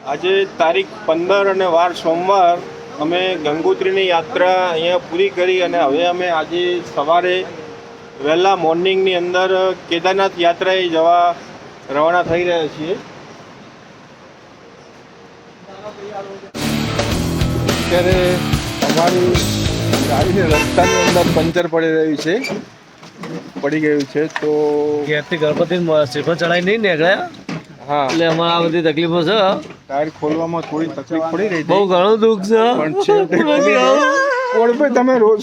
આજે તારીખ પંદર અને વાર સોમવાર અમે ગંગોત્રીની યાત્રા અહીંયા પૂરી કરી અને હવે અમે આજે સવારે વહેલા મોર્નિંગની અંદર કેદારનાથ યાત્રાએ જવા રવાના થઈ રહ્યા છીએ. અત્યારે અમારી ગાડીને રસ્તાની અંદર પંચર પડી રહ્યું છે. પડી ગયું છે તો ઘેરથી ગણપતિ શ્રીફળ ચડાવી નહીં નીકળ્યા. હા. એટલે અમારે આ બધી તકલીફો છે. ટાયર ખોલવામાં થોડી તકલીફ પડી રહી બહુ હતી ઘણું દુઃખ છે પણ છેવટે નથી આવું કોણ ભાઈ તમે રોજ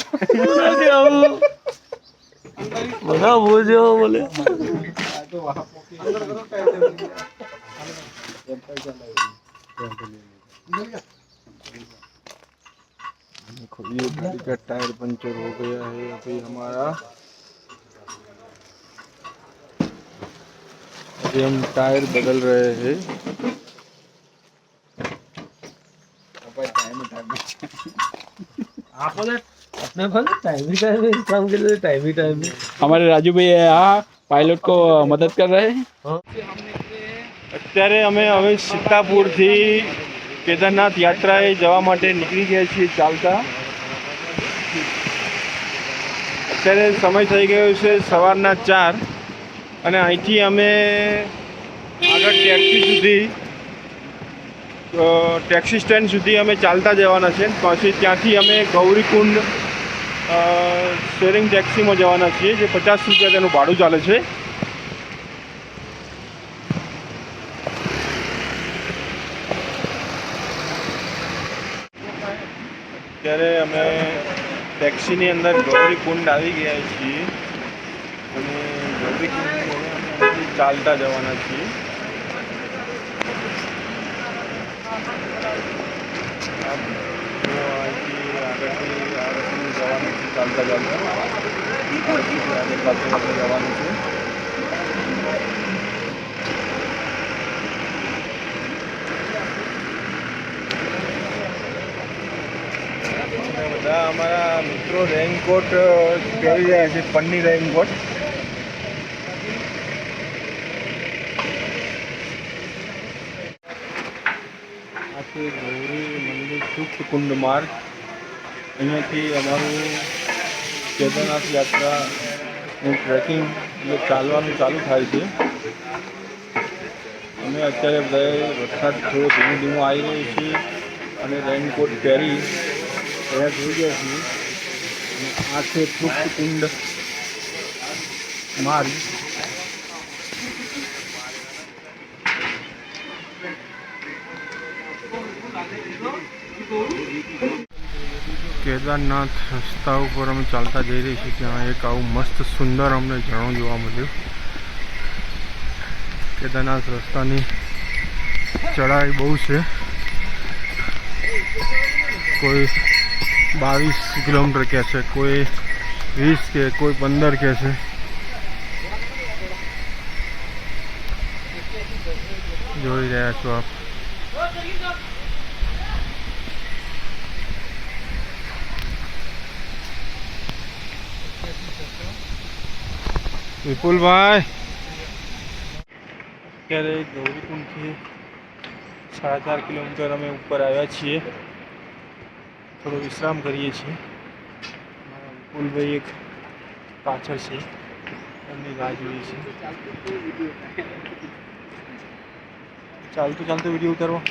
નથી આવું બધા બોલજો બોલે देखो ये गाड़ी का टायर पंचर हो गया है अभी हमारा अभी हम टायर बदल रहे हैं हमारे राजू भाई यहाँ पायलट को मदद कर रहे हैं અત્યારે અમે હવે સીતાપુરથી કેદારનાથ યાત્રાએ જવા માટે નીકળી ગયા છીએ ચાલતા અત્યારે સમય થઈ ગયો છે સવારના ચાર અને અહીંથી અમે આગળ ટેક્સી સુધી અ, ટેક્સી સ્ટેન્ડ સુધી અમે ચાલતા જવાના છે. પછી ત્યાંથી અમે ગૌરીકુંડ શેરિંગ ટેક્સીમાં જવાના છીએ, જે પચાસ રૂપિયા તેનું ભાડું ચાલે છે. અત્યારે અમે ટેક્સીની અંદર ગૌરીકુંડ આવી ગયા છીએ. અને ગૌરીકુંડ ચાલતા જવાના છીએ આમ જો અહીંથી આગળથી આગળથી જવાનું છે ચાલતા ચાલતા જવાનું છે. બધા અમારા મિત્રો રેઇનકોટ પહેરી રહ્યા છે, પન્ની રેઇનકોટ આ ગૌરી મંદિર સુખ કુંડ માર્ગ. અહીંયાથી અમારું કેદારનાથ યાત્રાનું ટ્રેકિંગ ચાલવાનું ચાલુ થાય છે. અમે અત્યારે બધા વરસાદ થોડો ધીમું ધીમું આવી રહ્યો છે અને રેઇનકોટ પહેરી તૈયાર થઈ ગયા છીએ. આ છે તૃપ્ત કુંડ માર્ગ. કેદારનાથ રસ્તા ઉપર અમે ચાલતા જઈ રહી છીએ, ત્યાં એક આવું મસ્ત સુંદર અમને ઝરણું જોવા મળ્યું. કેદારનાથ રસ્તાની ચઢાઈ બહુ છે. કોઈ બાવીસ કિલોમીટર કહે છે, કોઈ વીસ કે, કોઈ પંદર કહે છે. જોઈ રહ્યા છો આપ. વિપુલભાઈ. અત્યારે ગૌરીકુંડથી સાડા ચાર કિલોમીટર અમે ઉપર આવ્યા છીએ. થોડો વિશ્રામ કરીએ છીએ. વિપુલભાઈ એક પાછળ છે. એમની રાહ જોઈએ છે. ચાલતું ચાલતું વીડિયો ઉતારવા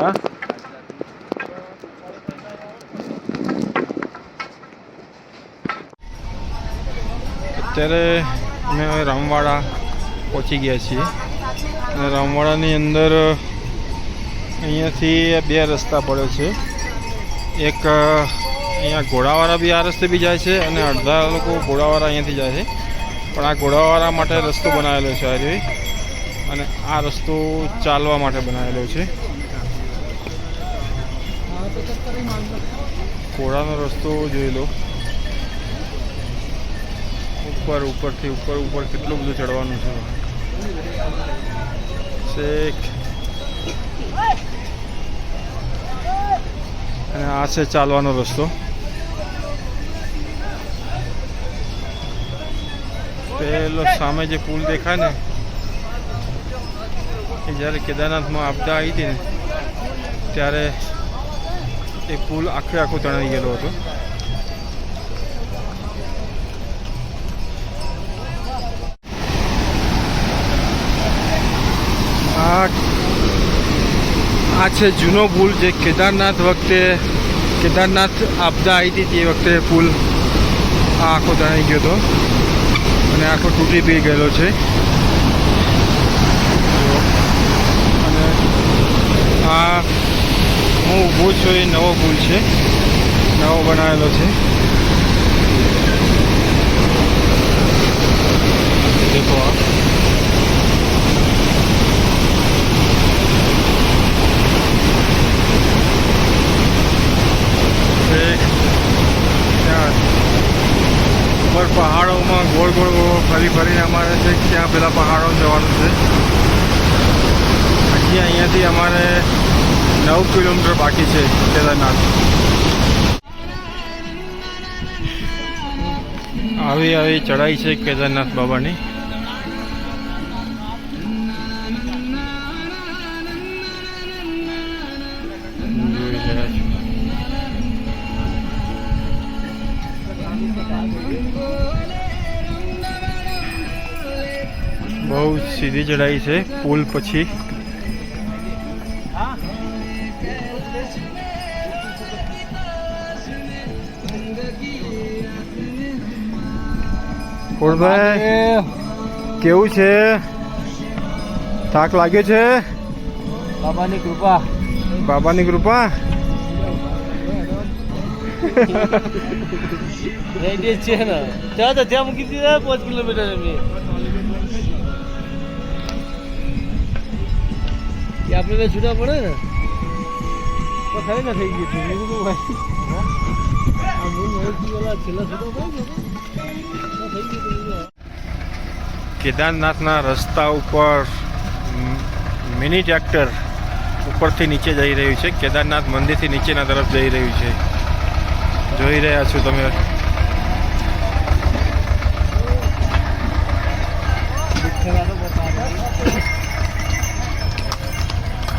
હા અત્યારે અમે હવે રામવાડા પહોંચી ગયા છીએ. અને રામવાડાની અંદર અહીંયાથી બે રસ્તા પડે છે. એક અહીંયા ઘોડાવાળા બી આ રસ્તે બી જાય છે અને અડધા લોકો ઘોડાવાળા અહીંયાથી જાય છે. પણ આ ઘોડાવાળા માટે રસ્તો બનાવેલો છે આજે અને આ રસ્તો ચાલવા માટે બનાવેલો છે. ઘોડાનો રસ્તો જોઈ લો. ઉપર, ઉપરથી ઉપર ઉપર કેટલું બધું ચડવાનું છે? શેખ અને આ છે ચાલવાનો રસ્તો. પેલો સામે જે પુલ દેખાય ને, એ જ્યારે કેદારનાથમાં આપદા આવી હતી ને, ત્યારે એ પુલ આખે આખો તણાઈ ગયેલો હતો. આ છે જૂનો પુલ જે કેદારનાથ વખતે, કેદારનાથ આપદા આવી હતી તે વખતે પુલ આ આખો તણાઈ ગયો હતો. અને આખો તૂટી બી ગયેલો છે. અને આ હું ઊભો છું એ નવો પુલ છે. નવો બનાવેલો છે દેખો આ એક ત્યાં ઉપર પહાડોમાં ગોળ ગોળ ગોળ ફરી ફરીને અમારે છે ત્યાં પેલા પહાડો જવાનું છે. હજી અહીંયાથી અમારે નવ કિલોમીટર બાકી છે કેદારનાથ. આવી આવી ચઢાઈ છે કેદારનાથ બાબાની. સીધી ચઢાઈ છે પુલ પછી. કેવું છે? થાક લાગ્યો છે? બાબાની કૃપા. બાબાની કૃપા? રેડી છે ને. ત્યાં તો ત્યાં મૂકી દીધા પાંચ કિલોમીટર કે આપણે બે છૂટા પડે ને. તો ખરી ને થઈ ગયું એવું તો ભાઈ આ મૂળ મહેશજી વાળા છેલ્લા છૂટા પડે ને? થઈ ગયું કેદારનાથના રસ્તા ઉપર મિની ટ્રેક્ટર ઉપરથી નીચે જઈ રહ્યું છે. કેદારનાથ મંદિરથી નીચેના તરફ જઈ રહ્યું છે. જોઈ રહ્યા છો તમે?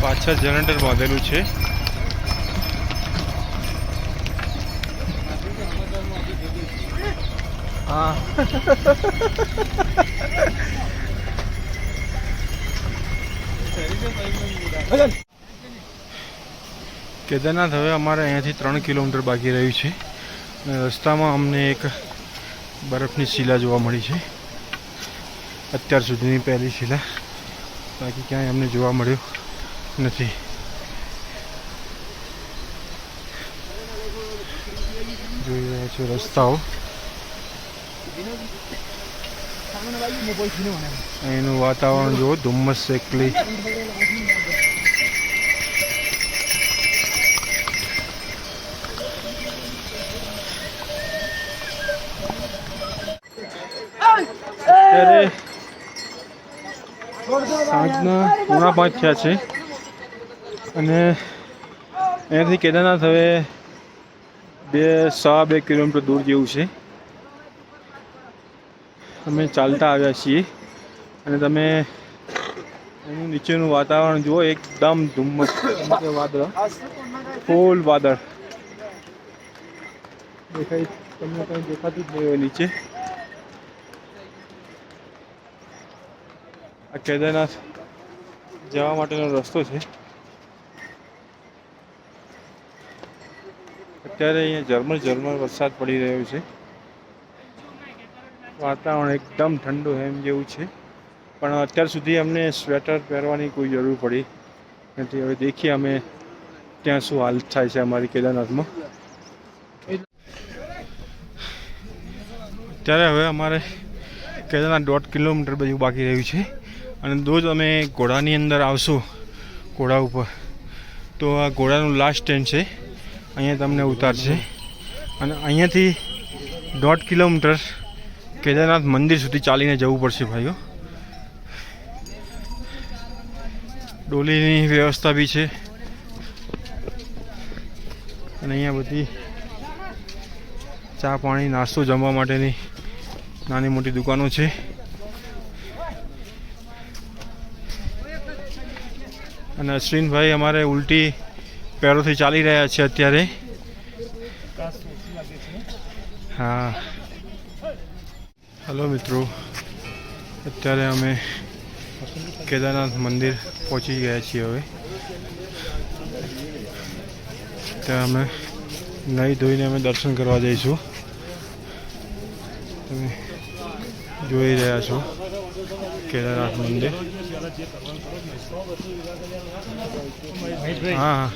પાછળ જનરેટર બાંધેલું છે. હા. કેદારનાથ હવે અમારે અહીંયાથી ત્રણ કિલોમીટર બાકી રહ્યું છે. અને રસ્તામાં અમને એક બરફની શિલા જોવા મળી છે. અત્યાર સુધીની પહેલી શિલા. બાકી ક્યાંય અમને જોવા મળ્યું. નથી. જોઈ રહ્યા છો રસ્તાઓ. અહીંનું વાતાવરણ જુઓ, ધુમ્મસ એકલી. સાંજના પોણા પાંચ થયા છે. અને અહીંયાથી કેદારનાથ હવે બે, સવા બે કિલોમીટર દૂર જેવું છે. અમે ચાલતા આવ્યા છીએ અને તમે એનું નીચેનું વાતાવરણ જુઓ, એકદમ ધુમ્મસ. વાદળ ફૂલ વાદળ. દેખાય, તમને કંઈ દેખાતું જ નહીં હોય નીચે. આ કેદારનાથ જવા માટેનો રસ્તો છે. અત્યારે અહીંયા ઝરમર ઝરમર વરસાદ પડી રહ્યો છે. વાતાવરણ એકદમ ઠંડુ એમ જેવું છે. પણ અત્યાર સુધી અમને સ્વેટર પહેરવાની કોઈ જરૂર પડી નથી. હવે દેખીએ અમે ત્યાં શું હાલત થાય છે અમારી કેદારનાથમાં. અત્યારે હવે અમારે કેદારનાથ દોઢ કિલોમીટર બધું બાકી રહ્યું છે. અને દો અમે ઘોડાની અંદર આવશું, ઘોડા ઉપર. તો આ ઘોડાનું લાસ્ટ સ્ટેન્ડ છે. અહીંયા તમને ઉતારશે. અને અહીંયાથી દોઢ કિલોમીટર કેદારનાથ મંદિર સુધી ચાલીને જવું પડશે ભાઈઓ. ડોલીની વ્યવસ્થા બી છે. અને અહીંયા બધી ચા પાણી, નાસ્તો જમવા માટેની નાની મોટી દુકાનો છે. અને અશ્વિનભાઈ અમારે ઉલટી પેરોથી ચાલી રહ્યા છે અત્યારે. હા. હલો મિત્રો. અત્યારે અમે કેદારનાથ મંદિર પહોંચી ગયા છીએ હવે. ત્યાં અમે નહીં ધોઈને અમે દર્શન કરવા જઈશું. તમે જોઈ રહ્યા છો કેદારનાથ મંદિર. હા હા.